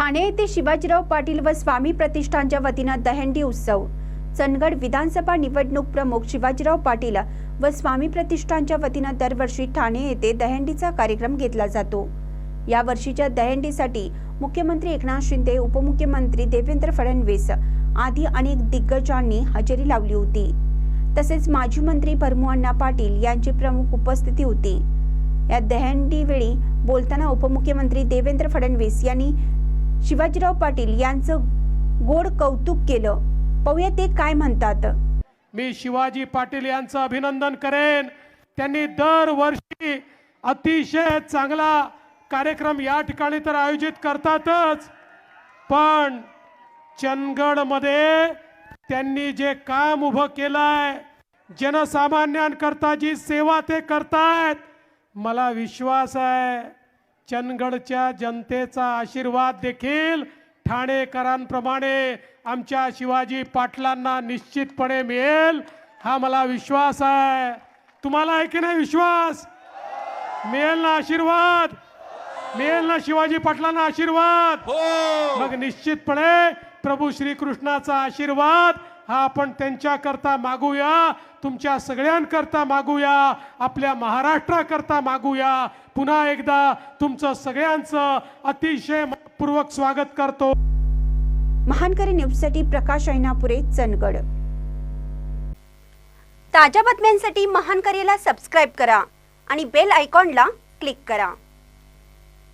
ठाणे येथे शिवाजीराव पाटील व स्वामी प्रतिष्ठानच्या वतीनं दहंडी उत्सव. चंदगड विधानसभा निवडणूक प्रमुख शिवाजीराव पाटील व स्वामी प्रतिष्ठानच्या वतीनं दरवर्षी ठाणे येथे दहंडीचा कार्यक्रम घेतला जातो. या वर्षीच्या दहंडीसाठी मुख्यमंत्री एकनाथ शिंदे उपमुख्यमंत्री देवेंद्र फडणवीस आदी अनेक दिग्गजांनी हजेरी लावली होती. तसेच माजी मंत्री भरमुअण्णा पाटील यांची प्रमुख उपस्थिती होती. या दहंडीवेळी बोलताना उपमुख्यमंत्री देवेंद्र फडणवीस यांनी शिवाजीराव पाटील यांचं गोड कौतुक केलं. पाहूया ते काय म्हणतात. मी शिवाजी पाटील यांचं अभिनंदन करेन. त्यांनी दरवर्षी अतिशय चांगला कार्यक्रम या ठिकाणी तर आयोजित करतातच. पण चंदगडमध्ये त्यांनी जे काम उभं केलंय जनसामान्यांकरता जी सेवा ते करतायत मला विश्वास आहे. चंदगडच्या जनतेचा आशीर्वाद देखील ठाणेकरांप्रमाणे आमच्या शिवाजी पाटलांना निश्चितपणे मिळेल. हा मला विश्वास आहे. तुम्हाला आहे की नाही विश्वास? मिळेल ना आशीर्वाद? मिळेल ना शिवाजी पाटलांना आशीर्वाद? मग निश्चितपणे प्रभू श्रीकृष्णाचा आशीर्वाद हा आपण त्यांच्याकरता मागूया तुमच्या सगळ्यांकरता मागूया आपल्या महाराष्ट्राकरता मागूया. पुन्हा एकदा तुमचं सगळ्यांचं अतिशय मनपूर्वक स्वागत करतो. महानकरी न्यूजसाठी प्रकाश ऐनापुरे चंदगड. ताज्या बातम्यांसाठी महानकरीला सबस्क्राईब करा आणि बेल आयकॉनला क्लिक करा.